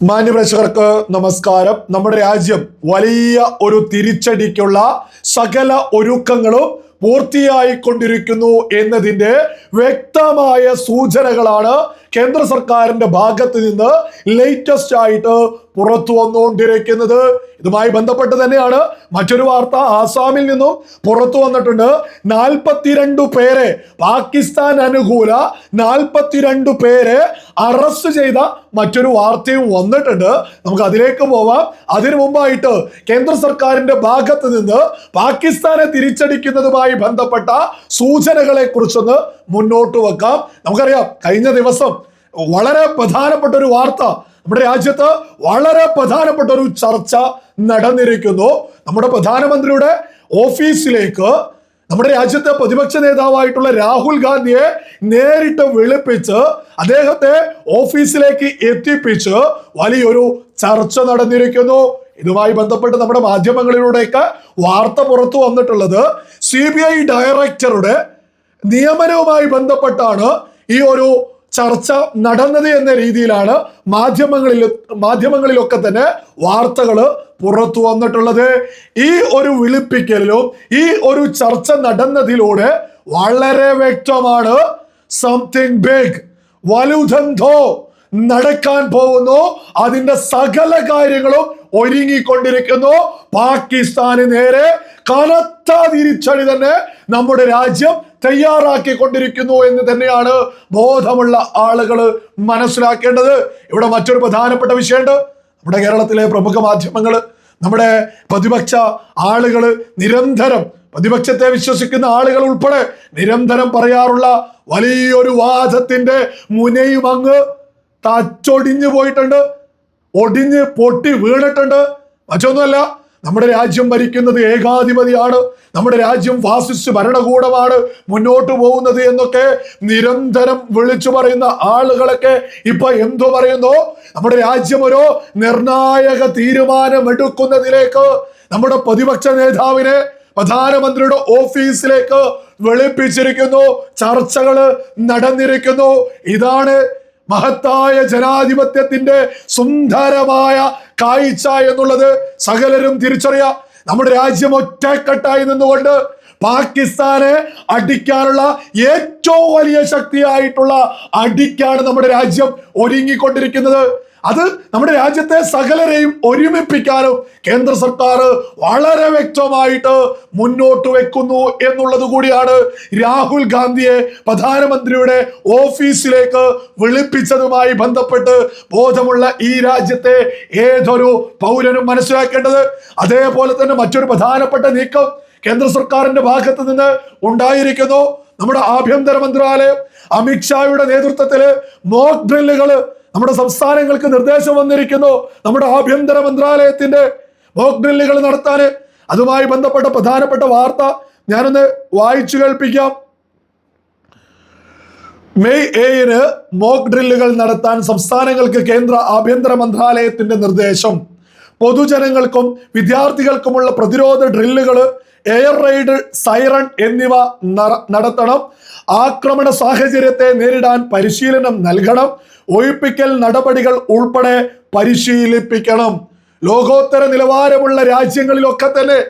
മാന്യപ്രേക്ഷകർക്ക് നമസ്കാരം. നമ്മുടെ രാജ്യം വലിയ ഒരു തിരിച്ചടിക്കുള്ള സകല ഒരുക്കങ്ങളും പൂർത്തിയായിക്കൊണ്ടിരിക്കുന്നു എന്നതിന്റെ വ്യക്തമായ സൂചനകളാണ് കേന്ദ്ര സർക്കാരിന്റെ ഭാഗത്ത് നിന്ന് ലേറ്റസ്റ്റ് ആയിട്ട് പുറത്തു വന്നുകൊണ്ടിരിക്കുന്നത്. ഇതുമായി ബന്ധപ്പെട്ട് തന്നെയാണ് മറ്റൊരു വാർത്ത ആസാമിൽ നിന്നും പുറത്തു വന്നിട്ടുണ്ട്. നാൽപ്പത്തിരണ്ട് പേരെ പാകിസ്ഥാൻ അനുകൂല നാൽപ്പത്തിരണ്ട് പേരെ അറസ്റ്റ് ചെയ്ത മറ്റൊരു വാർത്തയും വന്നിട്ടുണ്ട്. നമുക്ക് അതിലേക്ക് പോവാം. അതിനു മുമ്പായിട്ട് കേന്ദ്ര സർക്കാരിന്റെ ഭാഗത്ത് നിന്ന് പാകിസ്ഥാനെ തിരിച്ചടിക്കുന്നതുമായി ബന്ധപ്പെട്ട സൂചനകളെ കുറിച്ചൊന്ന് മുന്നോട്ട് വെക്കാം. നമുക്കറിയാം കഴിഞ്ഞ ദിവസം വളരെ പ്രധാനപ്പെട്ട ഒരു വാർത്ത നമ്മുടെ രാജ്യത്ത് വളരെ പ്രധാനപ്പെട്ട ഒരു ചർച്ച നടന്നിരിക്കുന്നു. നമ്മുടെ പ്രധാനമന്ത്രിയുടെ ഓഫീസിലേക്ക് നമ്മുടെ രാജ്യത്തെ പ്രതിപക്ഷ നേതാവായിട്ടുള്ള രാഹുൽ ഗാന്ധിയെ നേരിട്ട് വിളിപ്പിച്ച് അദ്ദേഹത്തെ ഓഫീസിലേക്ക് എത്തിപ്പിച്ച് വലിയൊരു ചർച്ച നടന്നിരിക്കുന്നു. ഇതുമായി ബന്ധപ്പെട്ട് നമ്മുടെ മാധ്യമങ്ങളിലൂടെയൊക്കെ വാർത്ത പുറത്തു വന്നിട്ടുള്ളത് സി ബി ഐ ഡയറക്ടറുടെ നിയമനവുമായി ബന്ധപ്പെട്ടാണ് ഈ ഒരു ചർച്ച നടന്നത് എന്ന രീതിയിലാണ് മാധ്യമങ്ങളിൽ മാധ്യമങ്ങളിലൊക്കെ തന്നെ വാർത്തകൾ പുറത്തു വന്നിട്ടുള്ളത്. ഈ ഒരു വിളിപ്പിക്കലിലും ഈ ഒരു ചർച്ച നടന്നതിലൂടെ വളരെ വ്യക്തമാണ് സംതിങ് ബിഗ് വലുധന്തോ നടക്കാൻ പോകുന്നു. അതിന്റെ സകല കാര്യങ്ങളും ഒരുങ്ങിക്കൊണ്ടിരിക്കുന്നു. പാകിസ്ഥാന് നേരെ കനത്ത തിരിച്ചടി തന്നെ നമ്മുടെ രാജ്യം തയ്യാറാക്കിക്കൊണ്ടിരിക്കുന്നു എന്ന് തന്നെയാണ് ബോധമുള്ള ആളുകൾ മനസ്സിലാക്കേണ്ടത്. ഇവിടെ മറ്റൊരു പ്രധാനപ്പെട്ട വിഷയമുണ്ട് നമ്മുടെ കേരളത്തിലെ പ്രമുഖ മാധ്യമങ്ങൾ നമ്മുടെ പ്രതിപക്ഷ ആളുകൾ നിരന്തരം പ്രതിപക്ഷത്തെ വിശ്വസിക്കുന്ന ആളുകൾ ഉൾപ്പെടെ നിരന്തരം പറയാറുള്ള വലിയൊരു വാദത്തിന്റെ മുനയും അങ്ങ് തച്ചൊടിഞ്ഞു പോയിട്ടുണ്ട്. ഒടിഞ്ഞ് പൊട്ടി വീണിട്ടുണ്ട്. മറ്റൊന്നുമല്ല നമ്മുടെ രാജ്യം ഭരിക്കുന്നത് ഏകാധിപതിയാണ്. നമ്മുടെ രാജ്യം ഫാസിസ്റ്റ് ഭരണകൂടമാണ് മുന്നോട്ട് പോകുന്നത് എന്നൊക്കെ നിരന്തരം വിളിച്ചു പറയുന്ന ആളുകളൊക്കെ ഇപ്പൊ എന്തു പറയുന്നു? നമ്മുടെ രാജ്യം ഒരു നിർണായക തീരുമാനമെടുക്കുന്നതിലേക്ക് നമ്മുടെ പ്രതിപക്ഷ നേതാവിനെ പ്രധാനമന്ത്രിയുടെ ഓഫീസിലേക്ക് വെളുപ്പിച്ചിരിക്കുന്നു. ചർച്ചകൾ നടന്നിരിക്കുന്നു. ഇതാണ് മഹത്തായ ജനാധിപത്യത്തിന്റെ സുന്ദരമായ കാഴ്ച എന്നുള്ളത് സകലരും തിരിച്ചറിയാം. നമ്മുടെ രാജ്യം ഒറ്റക്കെട്ടായി നിന്നുകൊണ്ട് പാകിസ്ഥാനെ അടിക്കാനുള്ള ഏറ്റവും വലിയ ശക്തിയായിട്ടുള്ള അടിക്കാണ് നമ്മുടെ രാജ്യം ഒരുങ്ങിക്കൊണ്ടിരിക്കുന്നത്. അത് നമ്മുടെ രാജ്യത്തെ സകലരെയും ഒരുമിപ്പിക്കാനും കേന്ദ്ര സർക്കാർ വളരെ വ്യക്തമായിട്ട് മുന്നോട്ട് വെക്കുന്നു എന്നുള്ളത് കൂടിയാണ് രാഹുൽ ഗാന്ധിയെ പ്രധാനമന്ത്രിയുടെ ഓഫീസിലേക്ക് വിളിപ്പിച്ചതുമായി ബന്ധപ്പെട്ട് ബോധമുള്ള ഈ രാജ്യത്തെ ഏതൊരു പൗരനും മനസ്സിലാക്കേണ്ടത്. അതേപോലെ തന്നെ മറ്റൊരു പ്രധാനപ്പെട്ട നീക്കം കേന്ദ്ര സർക്കാരിന്റെ ഭാഗത്ത് നിന്ന് ഉണ്ടായിരിക്കുന്നു. നമ്മുടെ ആഭ്യന്തര മന്ത്രാലയം അമിത്ഷായുടെ നേതൃത്വത്തിൽ മോക്ക് ഡ്രില്ലുകൾ നമ്മുടെ സംസ്ഥാനങ്ങൾക്ക് നിർദ്ദേശം വന്നിരിക്കുന്നു. നമ്മുടെ ആഭ്യന്തര മന്ത്രാലയത്തിന്റെ മോക്ക് ഡ്രില്ലുകൾ നടത്താൻ. അതുമായി ബന്ധപ്പെട്ട പ്രധാനപ്പെട്ട വാർത്ത ഞാനൊന്ന് വായിച്ചു കേൾപ്പിക്കാം. മെയ് ഏഴിന് മോക്ക് ഡ്രില്ലുകൾ നടത്താൻ സംസ്ഥാനങ്ങൾക്ക് കേന്ദ്ര ആഭ്യന്തര മന്ത്രാലയത്തിന്റെ നിർദ്ദേശം. പൊതുജനങ്ങൾക്കും വിദ്യാർത്ഥികൾക്കുമുള്ള പ്രതിരോധ ഡ്രില്ലുകൾ എയർ റെയ്ഡ് സൈറൺ എന്നിവ നടത്തണം. ആക്രമണ സാഹചര്യത്തെ നേരിടാൻ പരിശീലനം നൽകണം. ഒഴിപ്പിക്കൽ നടപടികൾ ഉൾപ്പെടെ പരിശീലിപ്പിക്കണം. ലോകോത്തര നിലവാരമുള്ള രാജ്യങ്ങളിലൊക്കെ തന്നെ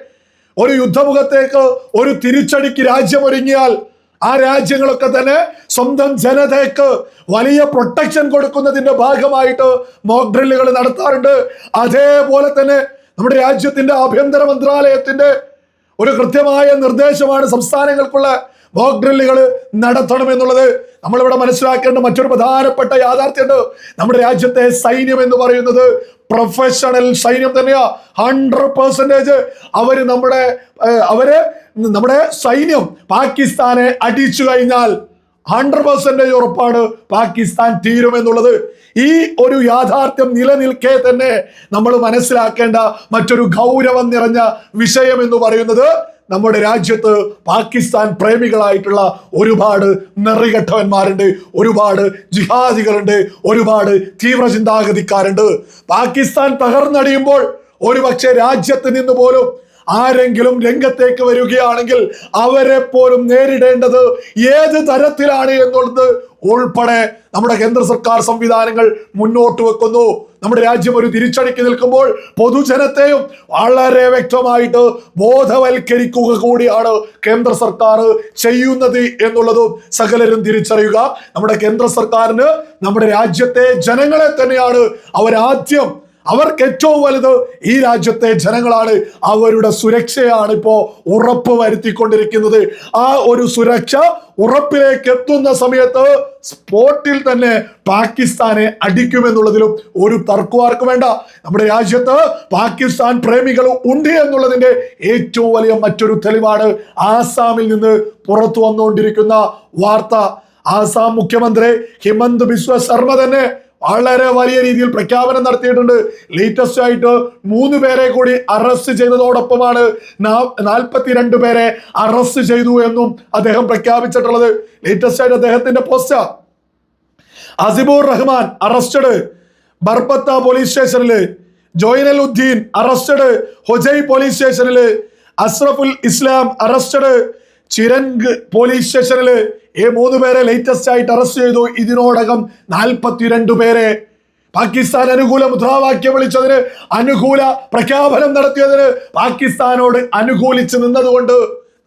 ഒരു യുദ്ധമുഖത്തേക്ക് ഒരു തിരിച്ചടിക്ക് രാജ്യമൊരുങ്ങിയാൽ ആ രാജ്യങ്ങളൊക്കെ തന്നെ സ്വന്തം ജനതയ്ക്ക് വലിയ പ്രൊട്ടക്ഷൻ കൊടുക്കുന്നതിന്റെ ഭാഗമായിട്ട് മോക്ക് ഡ്രില്ലുകൾ നടത്താറുണ്ട്. അതേപോലെ തന്നെ നമ്മുടെ രാജ്യത്തിന്റെ ആഭ്യന്തര മന്ത്രാലയത്തിന്റെ ഒരു കൃത്യമായ നിർദ്ദേശമാണ് സംസ്ഥാനങ്ങൾക്കുള്ള മോക്ക് ഡ്രില്ലുകൾ നടത്തണം എന്നുള്ളത് നമ്മളിവിടെ മനസ്സിലാക്കേണ്ട മറ്റൊരു പ്രധാനപ്പെട്ട യാഥാർത്ഥ്യമുണ്ട്. നമ്മുടെ രാജ്യത്തെ സൈന്യം എന്ന് പറയുന്നത് പ്രൊഫഷണൽ സൈന്യം തന്നെയാ. ഹൺഡ്രഡ് പെർസെന്റേജ് അവർ നമ്മുടെ അവർ നമ്മുടെ സൈന്യം പാകിസ്ഥാനെ അടിച്ചു കഴിഞ്ഞാൽ ഹൺഡ്രഡ് പെർസെന്റേജ് ഉറപ്പാണ് പാകിസ്ഥാൻ തീരുമെന്നുള്ളത് ഈ ഒരു യാഥാർത്ഥ്യം നിലനിൽക്കെ തന്നെ നമ്മൾ മനസ്സിലാക്കേണ്ട മറ്റൊരു ഗൗരവം നിറഞ്ഞ വിഷയം എന്ന് പറയുന്നത് നമ്മുടെ രാജ്യത്ത് പാകിസ്ഥാൻ പ്രേമികളായിട്ടുള്ള ഒരുപാട് നെറികെട്ടവന്മാരുണ്ട് ഒരുപാട് ജിഹാദികളുണ്ട് ഒരുപാട് തീവ്ര ചിന്താഗതിക്കാരുണ്ട് പാകിസ്ഥാൻ തകർന്നടിയുമ്പോൾ ഒരുപക്ഷെ രാജ്യത്ത് നിന്ന് പോലും ആരെങ്കിലും രംഗത്തേക്ക് വരികയാണെങ്കിൽ അവരെ പോലും നേരിടേണ്ടത് ഏത് തരത്തിലാണ് എന്നുള്ളത് ഉൾപ്പെടെ നമ്മുടെ കേന്ദ്ര സർക്കാർ സംവിധാനങ്ങൾ മുന്നോട്ട് വെക്കുന്നു. നമ്മുടെ രാജ്യം ഒരു തിരിച്ചടിക്ക് നിൽക്കുമ്പോൾ പൊതുജനത്തെയും വളരെ വ്യക്തമായിട്ട് ബോധവൽക്കരിക്കുക കൂടിയാണ് കേന്ദ്ര സർക്കാർ ചെയ്യുന്നത് എന്നുള്ളതും സകലരും തിരിച്ചറിയുക. നമ്മുടെ കേന്ദ്ര സർക്കാരിന് നമ്മുടെ രാജ്യത്തെ ജനങ്ങളെ തന്നെയാണ് അവരാദ്യം അവർക്ക് ഏറ്റവും വലുത് ഈ രാജ്യത്തെ ജനങ്ങളാണ്. അവരുടെ സുരക്ഷയാണ് ഇപ്പോ ഉറപ്പ് വരുത്തിക്കൊണ്ടിരിക്കുന്നത്. ആ ഒരു സുരക്ഷ ഉറപ്പിലേക്ക് എത്തുന്ന സമയത്ത് സ്പോട്ടിൽ തന്നെ പാകിസ്ഥാനെ അടിക്കുമെന്നുള്ളതിലും ഒരു തർക്കവും ആർക്കും വേണ്ട. നമ്മുടെ രാജ്യത്ത് പാകിസ്ഥാൻ പ്രേമികൾ ഉണ്ട് എന്നുള്ളതിന്റെ ഏറ്റവും വലിയ മറ്റൊരു തെളിവാണ് ആസാമിൽ നിന്ന് പുറത്തു വന്നുകൊണ്ടിരിക്കുന്ന വാർത്ത. ആസാം മുഖ്യമന്ത്രി ഹിമന്ത് ബിശ്വ ശർമ്മ തന്നെ വളരെ വലിയ രീതിയിൽ പ്രഖ്യാപനം നടത്തിയിട്ടുണ്ട്. ലേറ്റസ്റ്റ് ആയിട്ട് മൂന്ന് പേരെ കൂടി അറസ്റ്റ് ചെയ്തതോടൊപ്പമാണ് നാൽപ്പത്തിരണ്ട് പേരെ അറസ്റ്റ് ചെയ്തു എന്നും അദ്ദേഹം പ്രഖ്യാപിച്ചിട്ടുള്ളത്. ലേറ്റസ്റ്റ് ആയിട്ട് അദ്ദേഹത്തിന്റെ post Asibur Rahman arrested Barbatta police സ്റ്റേഷനിൽ ജോയിനൽ ഉദ്ദീൻ അറസ്റ്റഡ് ഹൊജൈ പോലീസ് സ്റ്റേഷനിൽ അസ്രഫുൽ ഇസ്ലാം അറസ്റ്റഡ് ചിരങ്ക് പോലീസ് സ്റ്റേഷനിൽ ഈ മൂന്ന് പേരെ ലേറ്റസ്റ്റ് ആയിട്ട് അറസ്റ്റ് ചെയ്തു. ഇതിനോടകം നാൽപ്പത്തിരണ്ട് പേരെ പാകിസ്ഥാൻ അനുകൂല മുദ്രാവാക്യം വിളിച്ചതിന് അനുകൂല പ്രഖ്യാപനം നടത്തിയതിന് പാകിസ്ഥാനോട് അനുകൂലിച്ച് നിന്നതുകൊണ്ട്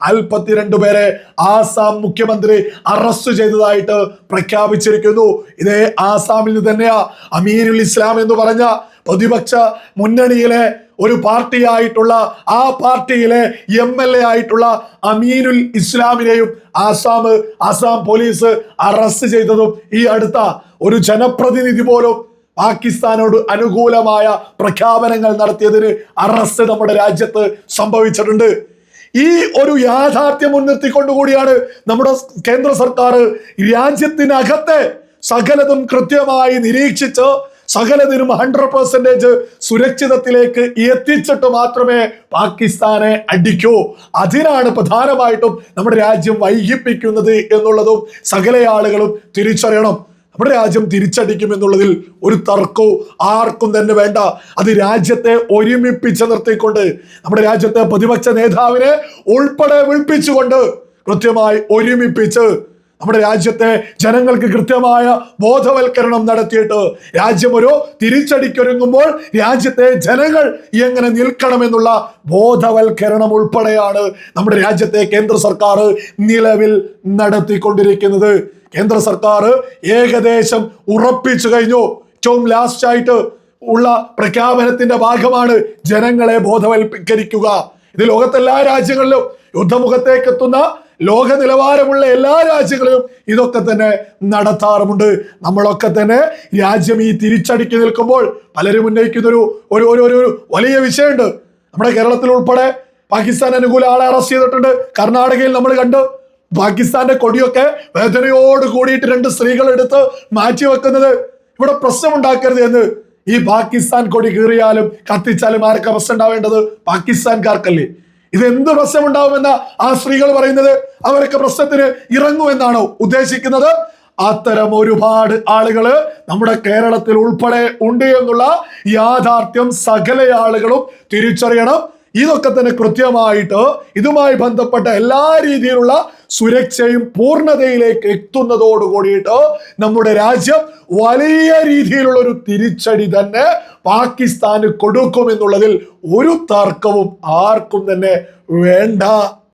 നാൽപ്പത്തിരണ്ട് പേരെ ആസാം മുഖ്യമന്ത്രി അറസ്റ്റ് ചെയ്തതായിട്ട് പ്രഖ്യാപിച്ചിരിക്കുന്നു. ഇതേ ആസാമിൽ തന്നെയാ അമീരുൽ ഇസ്ലാം എന്ന് പറഞ്ഞ പ്രതിപക്ഷ മുന്നണിയിലെ ഒരു പാർട്ടിയായിട്ടുള്ള ആ പാർട്ടിയിലെ എം എൽ എ ആയിട്ടുള്ള അമീനുൽ ഇസ്ലാമിനെയും ആസാം ആസാം പോലീസ് അറസ്റ്റ് ചെയ്തതും ഈ അടുത്ത ഒരു ജനപ്രതിനിധി പോലും പാകിസ്ഥാനോട് അനുകൂലമായ പ്രഖ്യാപനങ്ങൾ നടത്തിയതിന് അറസ്റ്റ് നമ്മുടെ രാജ്യത്ത് സംഭവിച്ചിട്ടുണ്ട്. ഈ ഒരു യാഥാർത്ഥ്യം മുൻനിർത്തിക്കൊണ്ടുകൂടിയാണ് നമ്മുടെ കേന്ദ്ര സർക്കാർ രാജ്യത്തിനകത്തെ സകലതും കൃത്യമായി നിരീക്ഷിച്ച് സകലതിനും ഹൺഡ്രഡ് പെർസെന്റേജ് സുരക്ഷിതത്തിലേക്ക് എത്തിച്ചിട്ട് മാത്രമേ പാകിസ്ഥാനെ അടിക്കൂ. അതിനാണ് പ്രധാനമായിട്ടും നമ്മുടെ രാജ്യം വൈകിപ്പിക്കുന്നത് എന്നുള്ളതും സകല ആളുകളും തിരിച്ചറിയണം. നമ്മുടെ രാജ്യം തിരിച്ചടിക്കും എന്നുള്ളതിൽ ഒരു തർക്കവും ആർക്കും തന്നെ വേണ്ട. അത് രാജ്യത്തെ ഒരുമിപ്പിച്ച് നിർത്തിക്കൊണ്ട് നമ്മുടെ രാജ്യത്തെ പ്രതിപക്ഷ നേതാവിനെ ഉൾപ്പെടെ വിളിപ്പിച്ചുകൊണ്ട് കൃത്യമായി ഒരുമിപ്പിച്ച് നമ്മുടെ രാജ്യത്തെ ജനങ്ങൾക്ക് കൃത്യമായ ബോധവൽക്കരണം നടത്തിയിട്ട് രാജ്യം ഒരു തിരിച്ചടിക്കൊരുങ്ങുമ്പോൾ രാജ്യത്തെ ജനങ്ങൾ എങ്ങനെ നിൽക്കണമെന്നുള്ള ബോധവൽക്കരണം ഉൾപ്പെടെയാണ് നമ്മുടെ രാജ്യത്തെ കേന്ദ്ര സർക്കാർ നിലവിൽ നടത്തിക്കൊണ്ടിരിക്കുന്നത്. കേന്ദ്ര സർക്കാർ ഏകദേശം ഉറപ്പിച്ചു കഴിഞ്ഞു. ഏറ്റവും ലാസ്റ്റ് ആയിട്ട് ഉള്ള പ്രഖ്യാപനത്തിന്റെ ഭാഗമാണ് ജനങ്ങളെ ബോധവൽക്കരിക്കുക. ഇത് ലോകത്തെല്ലാ രാജ്യങ്ങളിലും യുദ്ധമുഖത്തേക്ക് എത്തുന്ന ലോക നിലവാരമുള്ള എല്ലാ രാജ്യങ്ങളിലും ഇതൊക്കെ തന്നെ നടത്താറുമുണ്ട്. നമ്മളൊക്കെ തന്നെ രാജ്യം ഈ തിരിച്ചടിക്ക് നിൽക്കുമ്പോൾ പലരും ഉന്നയിക്കുന്ന ഒരു ഒരു ഒരു വലിയ വിഷയമുണ്ട്. നമ്മുടെ കേരളത്തിൽ ഉൾപ്പെടെ പാകിസ്ഥാൻ അനുകൂല ആളെ അറസ്റ്റ് ചെയ്തിട്ടുണ്ട്. കർണാടകയിൽ നമ്മൾ കണ്ടു. പാകിസ്ഥാന്റെ കൊടിയൊക്കെ വേദനയോട് കൂടിയിട്ട് രണ്ട് സ്ത്രീകൾ എടുത്ത് മാറ്റി വെക്കുന്നത്. ഇവിടെ പ്രശ്നം ഉണ്ടാക്കരുത് എന്ന് ഈ പാകിസ്ഥാൻ കൊടി കീറിയാലും കത്തിച്ചാലും ആർക്ക് പ്രശ്നം ഉണ്ടാവേണ്ടത്? പാകിസ്ഥാൻകാർക്കല്ലേ. ഇത് എന്ത് പ്രശ്നമുണ്ടാവുമെന്ന ആ സ്ത്രീകൾ പറയുന്നത്? അവരൊക്കെ പ്രശ്നത്തിന് ഇറങ്ങുമെന്നാണോ ഉദ്ദേശിക്കുന്നത്? അത്തരം ഒരുപാട് ആളുകൾ നമ്മുടെ കേരളത്തിൽ ഉൾപ്പെടെ ഉണ്ട് എന്നുള്ള യാഥാർത്ഥ്യം സകല ആളുകളും തിരിച്ചറിയണം. ഇതൊക്കെ തന്നെ കൃത്യമായിട്ട് ഇതുമായി ബന്ധപ്പെട്ട എല്ലാ രീതിയിലുള്ള സുരക്ഷയും പൂർണതയിലേക്ക് എത്തുന്നതോട് കൂടിയിട്ട് നമ്മുടെ രാജ്യം വലിയ രീതിയിലുള്ള ഒരു തിരിച്ചടി തന്നെ പാകിസ്ഥാന് കൊടുക്കുമെന്നുള്ളതിൽ ഒരു തർക്കവും ആർക്കും തന്നെ വേണ്ട.